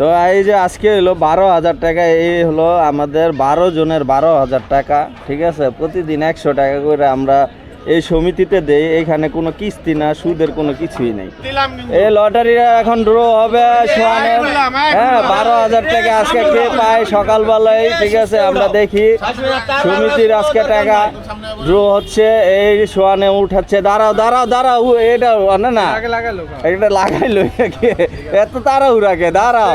তো এই যে আজকে হলো বারো হাজার টাকা এই হলো আমাদের বারো জনের বারো হাজার টাকা ঠিক আছে? প্রতিদিন একশো টাকা করে আমরা এই সমিতিতে দেই এখানে কোনো কিস্তি না সুদের কোনো কিছুই নেই। এই লটারিটা এখন ড্র হবে হ্যাঁ বারো হাজার টাকা আজকে কে পায় সকালবেলায় ঠিক আছে? আমরা দেখি সমিতির আজকে টাকা ড্র হচ্ছে এই সোয়ানে উঠাচ্ছে। দাঁড়াও দাঁড়াও দাঁড়াও এটা না। না এটা লাগাইলো কি এত তাড়াহুড়াকে দাঁড়াও।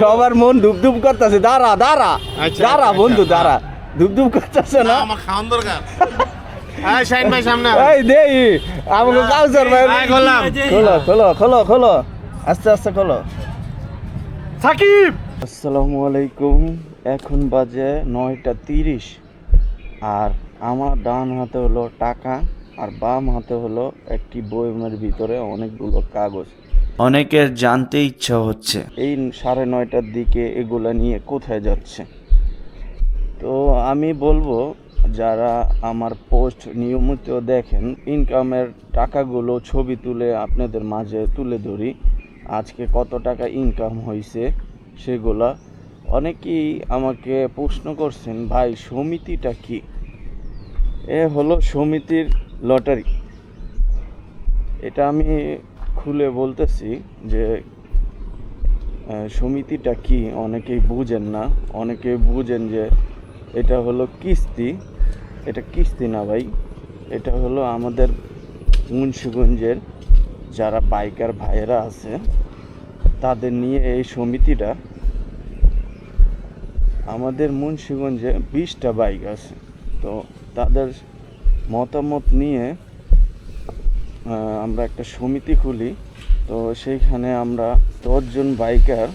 সবার মন ধুপ ধুপ করতেছে। দাঁড়া দাঁড়া। আচ্ছা, দাঁড়া আচ্ছা, বন্ধু আচ্ছা। দাঁড়া। ধুপ ধুপ করতেছে না? আমার খাওয়ান দরকার। আস্তে আস্তে খোলো। সাকিব! আসসালামু আলাইকুম। এখন বাজে নয়টা তিরিশ। আর আমার ডান হাতে হলো টাকা আর বাম হাতে হলো একটি বইমের ভিতরে অনেকগুলো কাগজ। অনেকের জানতে ইচ্ছা হচ্ছে। এই সাড়ে নয়টার দিকে এগুলা নিয়ে কোথায় যাচ্ছে? তো আমি বলব যারা আমার পোস্ট নিয়মিত দেখেন ইনকামের টাকাগুলো ছবি তুলে আপনাদের মাঝে তুলে ধরি আজকে কত টাকা ইনকাম হয়েছে সেগুলা। অনেকেই আমাকে প্রশ্ন করছেন ভাই সমিতিটা কি? এ হলো সমিতির লটারি। এটা আমি খুলে বলতেছি যে সমিতিটা কি অনেকেই বুঝেন না, অনেকেই বুঝেন যে এটা হলো কিস্তি। এটা কিস্তি না ভাই, এটা হলো আমাদের মুন্সিগঞ্জের যারা বাইকার ভাইয়েরা আছে, তাদের নিয়ে এই সমিতিটা আমাদের মুন্সিগঞ্জে বিশটা বাইক আছে। তো তাদের মতামত নিয়ে আমরা একটা সমিতি খুলি। তো সেইখানে আমরা দশজন বাইকার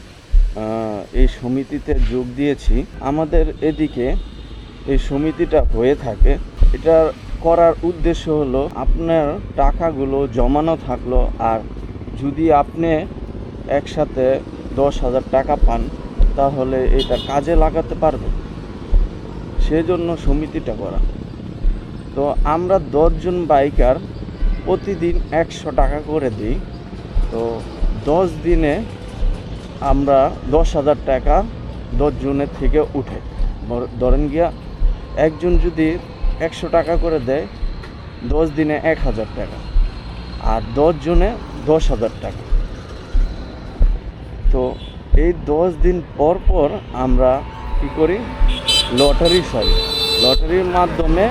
এই সমিতিতে যোগ দিয়েছি। আমাদের এদিকে এই সমিতিটা হয়ে থাকে। এটা করার উদ্দেশ্য হলো আপনার টাকাগুলো জমানো থাকল আর যদি আপনি একসাথে দশ হাজার টাকা পান, তাহলে এটা কাজে লাগাতে পারবেন। সেজন্য সমিতিটা করা। তো আমরা দশজন বাইকার প্রতিদিন একশো টাকা করে দিই। তো দশ দিনে আমরা দশ হাজার টাকা দশজনের থেকে উঠে ধর- ধরেন গিয়া একজন যদি একশো টাকা করে দেয়, দশ দিনে এক হাজার টাকা। আর দশজনে দশ হাজার টাকা। তো এই দশ দিন পর পর আমরা কি করি? লটারি সারি। লটারির মাধ্যমে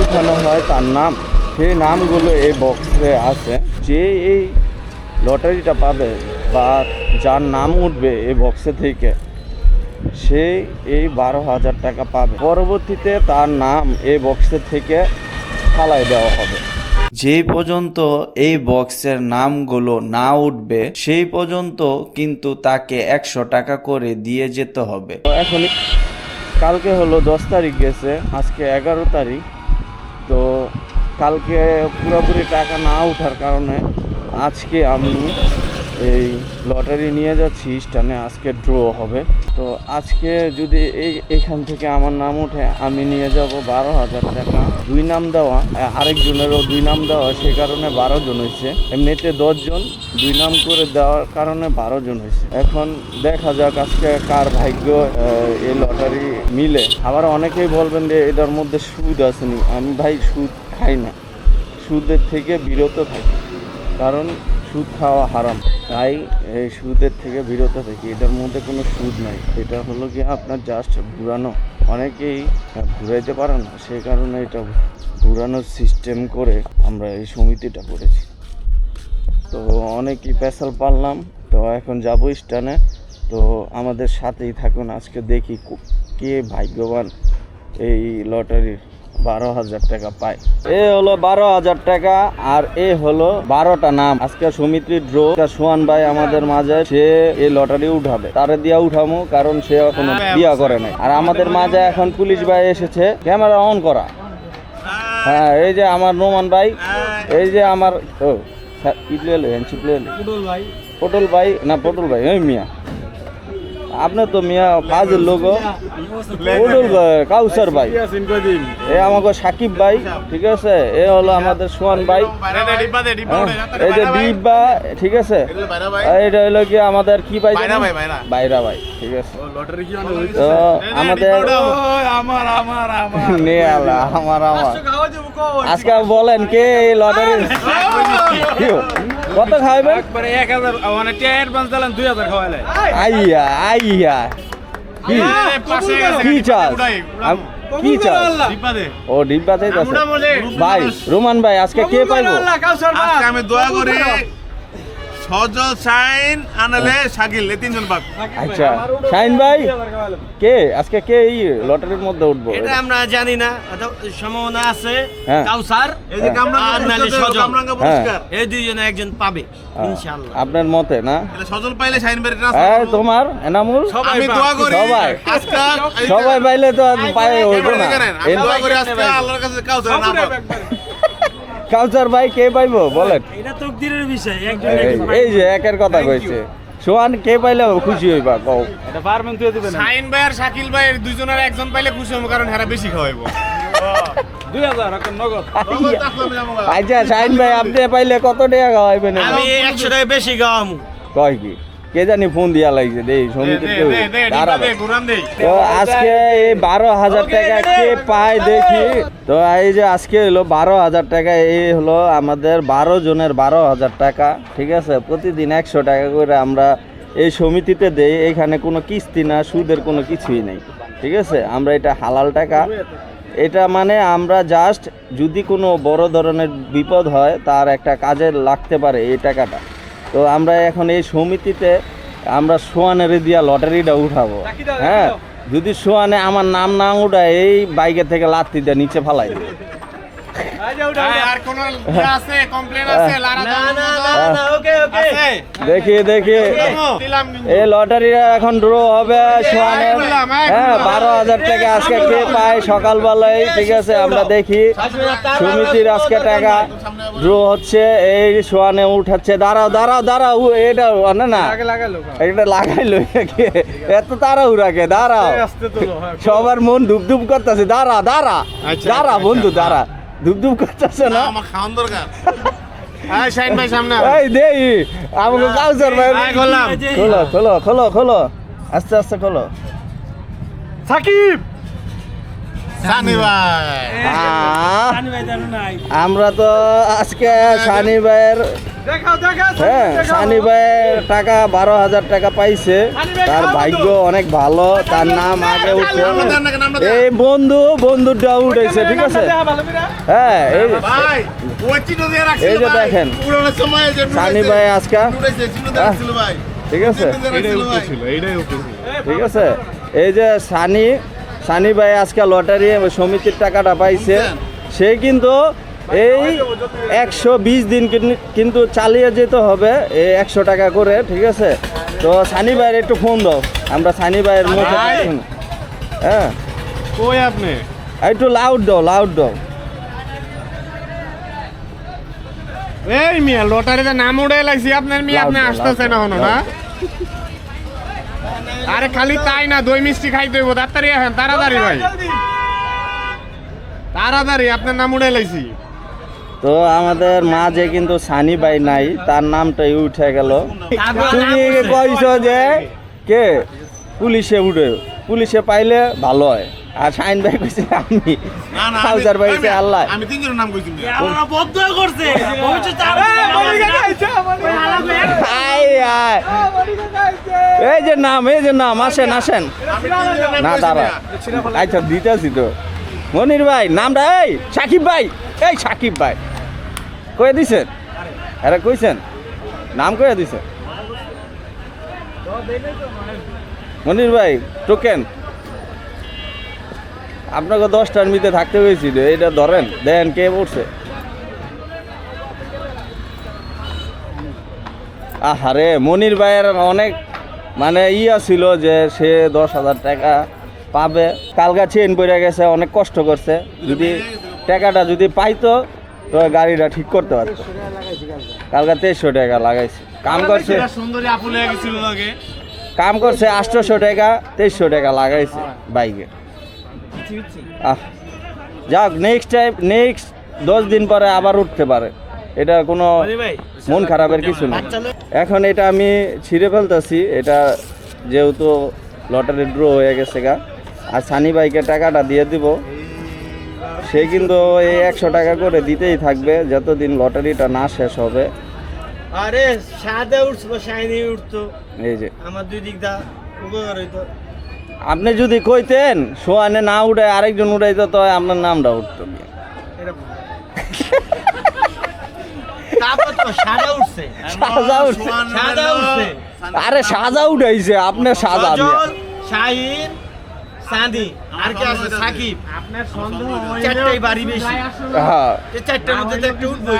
উঠানো হয় তার নাম। সেই নামগুলো এই বক্সে আছে। যে এই লটারিটা পাবে বা যার নাম উঠবে এই বক্সে থেকে, সে এই বারো হাজার টাকা পাবে। পরবর্তীতে তার নাম এই বক্সের থেকে ফালাই দেওয়া হবে। যেই পর্যন্ত এই বক্সের নামগুলো না উঠবে, সেই পর্যন্ত কিন্তু তাকে একশো টাকা করে দিয়ে যেতে হবে। তো এখন কালকে হলো দশ তারিখ গেছে, আজকে এগারো তারিখ। তো কালকে পুরোপুরি টাকা না ওঠার কারণে আজকে আমি এই লটারি নিয়ে যাচ্ছি স্টানে আজকে ড্র হবে। তো আজকে যদি এই, এখান থেকে আমার নাম ওঠে, আমি নিয়ে যাব বারো হাজার টাকা। দুই নাম দেওয়া আরেকজনেরও দুই নাম দেওয়া, সে কারণে বারো জন হয়েছে। এমনিতে দশজন দুই নাম করে দেওয়ার কারণে বারো জন হয়েছে। এখন দেখা যাক আজকে কার ভাগ্য এই লটারি মিলে। আবার অনেকেই বলবেন যে এটার মধ্যে সুদ আসেনি। আমি ভাই, সুদ খাই না। সুদের থেকে বিরত থাকি। কারণ সুদ খাওয়া হারাম। তাই এই সুদের থেকে বিরত থাকি। এটার মধ্যে কোনো সুদ নাই। এটা হলো কি আপনার জাস্ট ঘুরানো। অনেকেই ঘুরাইতে পারে না। সেই কারণে এটা ঘুরানোর সিস্টেম করে আমরা এই সমিতিটা করেছি। তো অনেকই পেশাল পারলাম। তো এখন যাব স্টানে তো আমাদের সাথেই থাকুন। আজকে দেখি কে ভাগ্যবান এই লটারির বারো হাজার টাকা পায়। এ হলো বারো হাজার টাকা আর এ হলো বারোটা নাম। আজকে সমিতির ড্র সোহান ভাই আমাদের মাঝে সে এই লটারি উঠাবে। তারে দিয়া উঠামো কারণ সে এখনও বিয়া করে নাই। আর আমাদের মাঝে এখন পুলিশ ভাই এসেছে ক্যামেরা অন করা। হ্যাঁ এই যে আমার নোমান ভাই এই যে আমার ও কি প্লে এলো ভাই। পটল ভাই না পটল ভাই ওই মিয়া। আপনার তো মিয়া ফাজের লোক। কাউসার ভাই। এ আমাকে সাকিব ভাই ঠিক আছে? এ হলো আমাদের সোহান ভাই। এই যে। ডিব্বা ঠিক আছে? এটা হলো কি আমাদের কি ভাই বাইরা ভাই, ঠিক আছে? তো আমাদের আমার আমার আজকে বলেন কে এই লটারি কত খাইবেন আইয়া আইয়া। কি? এই পাশে গেছে, কি ডিব্বা চাস উঠাই, আম- কি চাস ডিব্বা দে। ও ডিব্বা চাইতেছে আমরা বলে, ভাই রোমান ভাই আজকে কে পাইবো? আজকে আমি দয়া করে। সজল সাইন আনলে শাকিল এই তিনজন আচ্ছা শাইন ভাই কে? আজকে কে এই লটারির মধ্যে উঠবো? এটা আমরা জানি না অত- সম্ভাবনা আছে হ্যাঁ। কাউসার এই যে কামরাঙ্গা সজল। কামরাঙ্গা পুরস্কার। এই দুইজনে একজন পাবে হ্যাঁ, ইনশাআল্লাহ। আপনার মতে না? সজল পাইলে শাইন হ্যাঁ তোমার এনামুল? আমি দোয়া করি। সবাই। আজকে সবাই পাইলে তো পায়ে হইব না। দোয়া করি আজকে। আল্লাহর কাছে কাউসার না কাউসার ভাই কে পাইবো? বলেন। এটা তকদিরের বিষয় একজন এই- যে একের কথা কইছে। সোহান কে পাইলে খুশি হইবা? কও। শাহিন ভাই আর শাকিল ভাই এর দুইজনের একজন পাইলে খুশি হব কারণ হেরা বেশি খাওয়াইবো। আচ্ছা শাইন ভাই আপনি পাইলে কত টাকা খাওয়াইবেন আমি একশো টাকা বেশি গাওয়ামু কয় কি? কে জানি ফোন দিয়া লাগছে দেই কেউ দাঁড়াবে। দে। তো আজকে এই বারো হাজার টাকা কে পায় দেখি। তো এই যে আজকে হলো বারো হাজার টাকা এই হলো আমাদের বারো জনের বারো হাজার টাকা ঠিক আছে? প্রতিদিন একশো টাকা করে আমরা এই সমিতিতে দেই এখানে কোনো কিস্তি না সুদের কোনো কিছুই নেই ঠিক আছে? আমরা এটা হালাল টাকা। এটা মানে আমরা জাস্ট যদি কোনো বড় ধরনের বিপদ হয় তার একটা কাজে লাগতে পারে এই টাকাটা। তো আমরা এখন এই সমিতিতে আমরা সোয়ানের দিয়া লটারিটা উঠাবো। হ্যাঁ? যদি সোয়ানে আমার নাম না উঠায় এই বাইকে থেকে লাত্তি দিয়ে নিচে ফালাই হ্যাঁ, কোনো ইয়ে দেখি দেখি। এই লটারিটা এখন ড্র হবে সোয়ানের হ্যাঁ বারো হাজার টাকা আজকে কে পায়? সকালবেলায় ঠিক আছে আমরা দেখি। সমিতির আজকে টাকা ড্র হচ্ছে এই সোয়ানে উঠাচ্ছে। দাঁড়াও দাঁড়াও দাঁড়াও এটা না। না এটা লাগাইলো কি এত তাড়াহুড়াকে দাঁড়াও। সবার মন ধুপ ধুপ করতেছে। দাঁড়া দাঁড়া। আচ্ছা, দাঁড়া আচ্ছা, বন্ধু দাঁড়া। ধুপ ধুপ করতেছে না? আমার খাওয়ান দরকার। হ্যাঁ। খোলো খোলো খোলো খোলো। আস্তে আস্তে খোলো। সাকিব! আমরা তো আজকে সানি ভাইয়ের হ্যাঁ সানি ভাইয়ের টাকা বারো হাজার টাকা পাইছে। তার ভাগ্য অনেক ভালো তার নাম আগে উঠছে। এই বন্ধু বন্ধুটা উঠেছে ঠিক আছে? হ্যাঁ এই যে দেখেন। পুরোনো সময় যে সানি ভাই আজকে ঠিক আছে? ঠিক আছে? এই যে সানি সানি ভাই আজকে লটারি সমিতির টাকাটা পাইছে। সে কিন্তু এই একশো বিশ দিন কিন্তু চালিয়ে যেতে হবে এই একশো টাকা করে ঠিক আছে? তো সানি ভাইয়ের একটু ফোন দাও। আমরা সানি ভাইয়ের মুখে হ্যাঁ। কই আপনি? একটু লাউড দাও লাউড দাও। এই মিয়া লটারিতে নাম উড়ে লাগছি আপনার মিয়া আপনি আসতেছেন এখনও না? আরে খালি তাই না দই মিষ্টি খাইতে হইব তাড়াতাড়ি আসেন তাড়াতাড়ি ভাই। তাড়াতাড়ি আপনার নাম উড়ে লাইছি। তো আমাদের মাঝে কিন্তু সানি ভাই নাই তার নামটাই উঠে গেল। তুমি কইছ যে কে? পুলিশে উঠে পুলিশে পাইলে ভালো হয়। আর শাইন ভাই কইছে আমি না না কাউসার ভাই কইছে আল্লাহ। আমি তিনজনের নাম কইছি আমরা বদ্ধ করছে। ভবিষ্যতে আর আয়, আয়। এই যে নাম এই যে নাম আসেন আসেন। না দাঁড়া। আচ্ছা দিতেছি তো। মনির ভাই নামটা এই সাকিব ভাই। এই সাকিব ভাই। কয়ে দিছেন? আরে কইছেন? নাম কয়ে দিছেন? মনির ভাই টোকেন। আপনাকে দশটার মিতে থাকতে হয়েছিল এটা ধরেন দেন কে পড়ছে। আহারে মনির ভাইয়ের অনেক মানে ইয়া ছিল যে সে দশ হাজার টাকা পাবে। কালকা চেন পড়ে গেছে অনেক কষ্ট করছে। যদি টাকাটা যদি পাইতো তো গাড়িটা ঠিক করতে পারতো। কালকা তেইশশো টাকা লাগাইছে। কাম করছে কাম করছে আটশোশো টাকা তেইশশো টাকা লাগাইছে বাইকে। যাক নেক্সট টাইম নেক্সট দশ দিন পরে আবার উঠতে পারে। এটা কোনো মন খারাপের কিছু নেই এখন এটা আমি ছিঁড়ে ফেলতেছি এটা যেহেতু লটারি ড্র হয়ে গেছে গা আর সানি বাইকে টাকাটা দিয়ে দিব। সে কিন্তু এই একশো টাকা করে দিতেই থাকবে যতদিন লটারিটা না শেষ হবে। আরে সাদা উঠছিল শাইনি উঠতো। এই যে। আমার দুই দিক দা উপকার হইতো। আপনি যদি কইতেন সোয়ানে না উঠে আরেকজন উঠাইতো তো আপনার নামটা উঠতো এটা তারপর উঠছে। সাজা উঠছে। সাদা উঠছে। আরে সাজা উঠাইছে আপনার সাজা শাহিন সাদি আর কে আছে? সাকিব। আপনার সন্দেহ চারটাই বাড়ি বেশি। হ্যাঁ। এই চারটার মধ্যে একটা উঠবই।